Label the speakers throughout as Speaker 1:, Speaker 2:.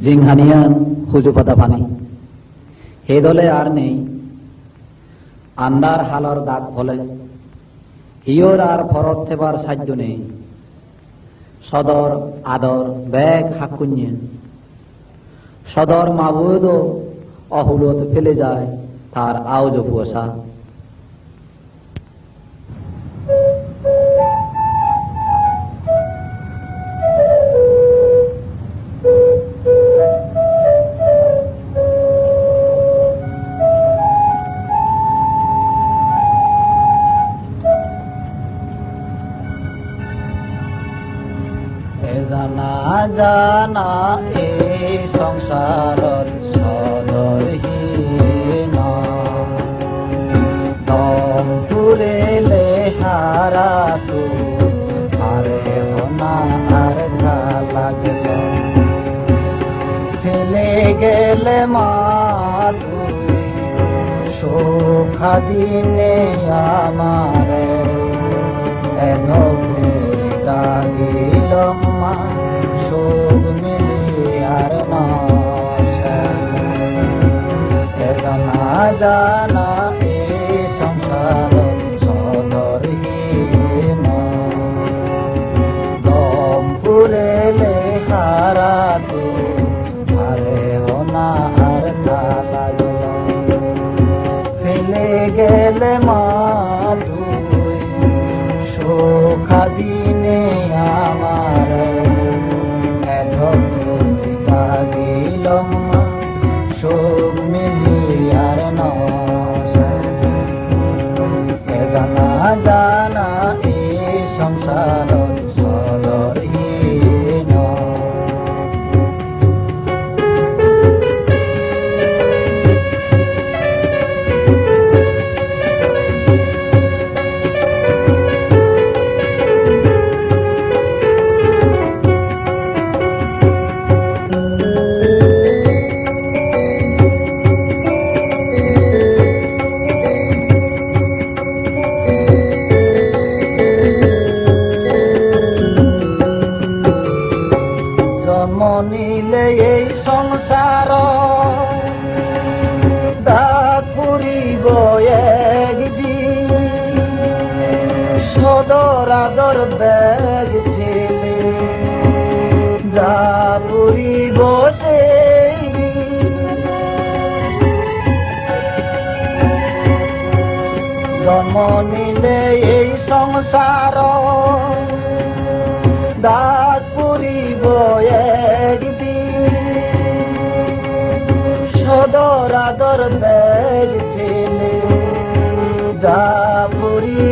Speaker 1: জিংহানিয়ান হুজুপাতা পানি। হে দলে আর নেই। আন্দার হালর দাগ ফলে হিয়র আর ফরত থেবার সাহায্য নেই। সদর, আদর ব্যাগ হাকুন্যে। সদর মাবুদ অহুলত ফেলে যায় তার আওজ কুয়াশা জানা এই সংসারর সদরহীন। দম পুরেলে হারা তু আরে হনা আর লাগল ফেলে গেলে মা সুখা দিনে আমারে সুখা দিনে আমার লাগিল সুখ মিলিয়ার জানা জানা এই সংসার সদর আদর ব্যাগ ফেলে। যা পুরিব সেই জন্ম নিলে এই সংসার দাগ পুরিব একদিন। সদর আদর ব্যাগ ফেলে। যা পুরিব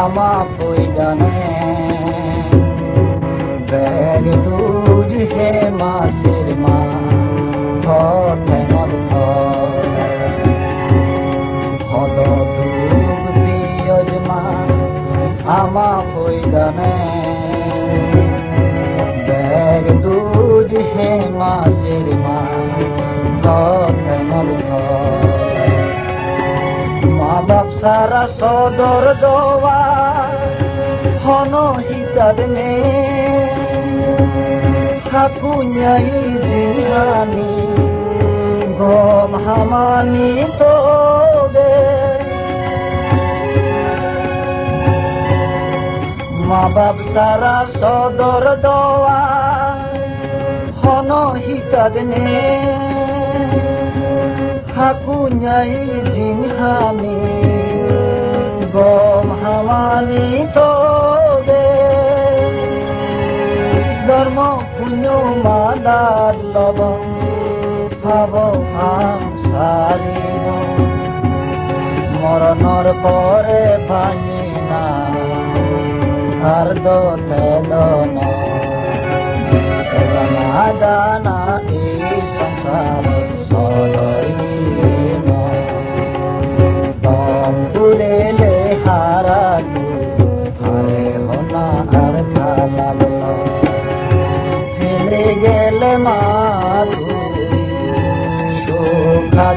Speaker 1: আমা পৈদানে বেগ তুজ হে মাসির মা থে নথ হত তুগ পিয়জ মা, আমা পৈদানে বেগ তুজ হে মাসির মা থে নথ সারা সদর দোয়া হন হিতার নে হাকুኛই জিহানি, গম হামানি তো দে মা বাপ সারা সদর দোয়া হন হিতার নে হাকুኛই জিহানি গম হামানি তো দে ধর্ম পুণ্য মাদার লব ভাব হাম সারিব। মরণর পরে ভাঙি না, আর দো তেল না জানা